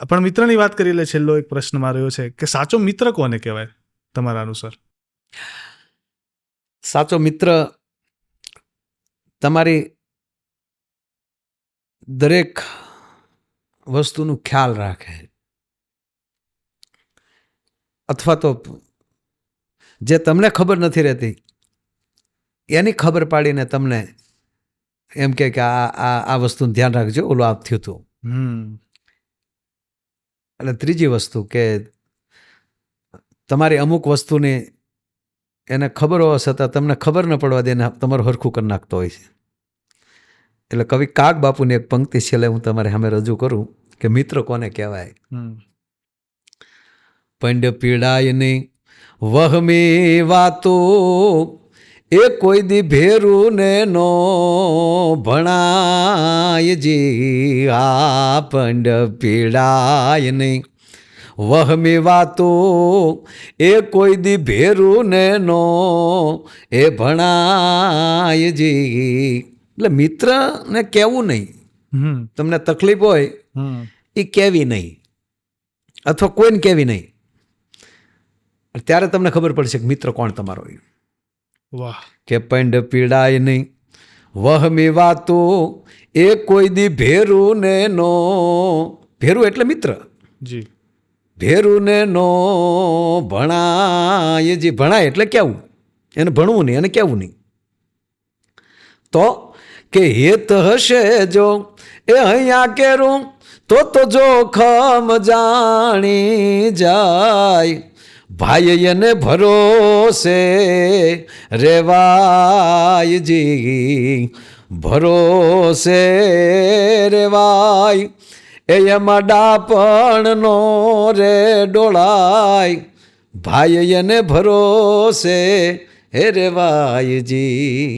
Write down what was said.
પણ મિત્રની વાત કરી લે છેલ્લો એક પ્રશ્ન મારો એવો છે કે સાચો મિત્ર કોને કહેવાય તમારા અનુસાર? સાચો મિત્ર તમારી દરેક વસ્તુનું ખ્યાલ રાખે. અથવા તો જે તમને ખબર નથી રહેતી એની ખબર પાડીને તમને એમ કે આ આ વસ્તુનું ધ્યાન રાખજો ઓલું આપ થયું હતું એટલે ત્રીજી વસ્તુ કે તમારી અમુક વસ્તુની એને ખબર હોવા છતાં તમને ખબર ન પડવા દે ને તમારું હરખું કરી નાખતો હોય છે. એટલે કવિ કાગ બાપુની એક પંક્તિ છેલ્લે હું તમારે સામે રજૂ કરું કે મિત્ર કોને કહેવાય? પંડ પીડાય નહીં વહમી વાતો એ કોઈ દી ભેરું ને નો ભણાય જી આ પંડ પીડાય નહીં. વહમી વાતો એ કોઈ દી ભેરું ને નો એ ભણાય જી. એટલે મિત્રને કહેવું નહીં. તમને તકલીફ હોય એ કહેવી નહીં. અથવા કોઈને કહેવી નહીં. ત્યારે તમને ખબર પડશે કે મિત્ર કોણ તમારો એ. વાહ. કે પંડ પીડાય નહીં. વહમી વાતો એ કોઈ દી ભેરું ને નો. ભેરું એટલે મિત્ર. જી. ભેરું ને નો ભણાય. જે ભણાય એટલે કેવું? એને ભણવું નહીં એને કેવું નહીં. તો કે હેત હશે જો એ અહીંયા કેરું તો તો જોખમ જાણી જાય. ભાઈ એને ભરોસે રેવાય જી. ભરોસે રેવાય. એમાં ડાપણનો રે ડોળાય. ભાઈ એને ભરોસે હે રેવાયજી